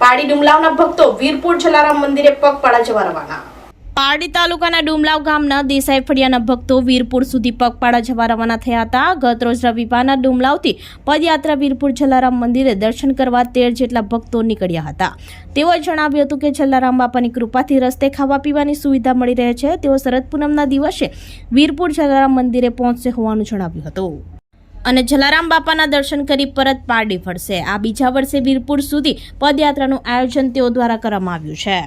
પાડી ડુમલાવના ભક્તો વીરપુર જલારામ મંદિરે પગપાળા જવા રવાના. પારડી તાલુકાના ડુમલાવ ગામના દેસાઈ ફળિયાના ભક્તો વીરપુર સુધી પગપાળા જવા રવાના થયા હતા. ગત રોજ રવિવારના ડુમલાવથી પદયાત્રા વીરપુર જલારામ મંદિરે દર્શન કરવા તેર જેટલા ભક્તો નીકળ્યા હતા. તેઓએ જણાવ્યું હતું કે જલારામ બાપાની કૃપાથી રસ્તે ખાવા પીવાની સુવિધા મળી રહે છે. તેઓ શરદ પૂનમના દિવસે વીરપુર જલારામ મંદિરે પહોંચશે હોવાનું જણાવ્યું હતું. અને જલારામ બાપાના દર્શન કરી પરત પારડી ફરશે. આ બીજા વર્ષે વીરપુર સુધી પદયાત્રાનું આયોજન તેઓ દ્વારા કરવામાં આવ્યું છે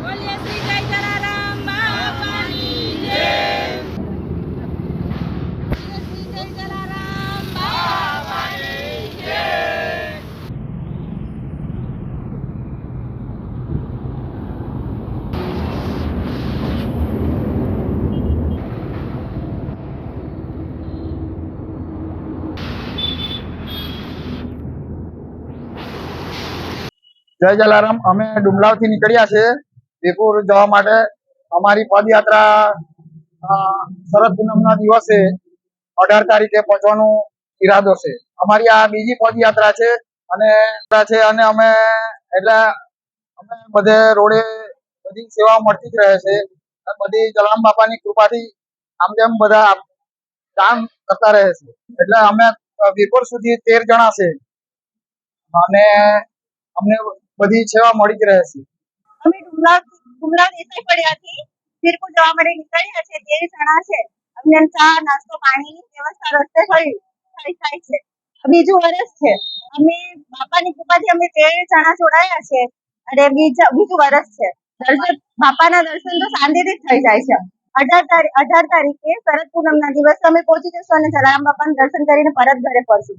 બોલીએ શ્રી જય જલારામ બાપાની જય બોલીએ શ્રી જય જલારામ, અમે ડુમલાવથી નીકળ્યા છે બેપુર જવા માટે. અમારી પદયાત્રા શરદ પૂનમના દિવસે અઢાર તારીખે પહોંચવાનો ઈરાદો છે. અમારી આ બીજી પદયાત્રા છે અને અમે એટલે અમે બધે રોડે બધી સેવા મળતી જ રહે છે. બધી જલામ બાપાની કૃપાથી આમ તેમ બધા કામ કરતા રહે છે. એટલે અમે વીરપુર સુધી તેર જણા છે. અને અમને બધી સેવા મળી જ રહે છે. અમે ડુમરાવ ડુમરાવ દેસાઈ પડ્યાથી વીરપુર જવા માટે નીકળ્યા છે, તેર જણા છે. અમને ચા નાસ્તો પાણીની વ્યવસ્થા રસ્તે થઈ થાય છે. બીજું વર્ષ છે. અમે બાપાની કૃપાથી અમે તેર જણા જોડાયા છે. અને બીજા બીજું વર્ષ છે. દર્શન બાપાના દર્શન તો શાંતિથી થઈ જાય છે. અઢાર તારીખ અઢાર તારીખે શરદ પૂનમના દિવસે અમે પહોંચી જશું અને જલારામ બાપાના દર્શન કરીને પરત ઘરે ફરશું.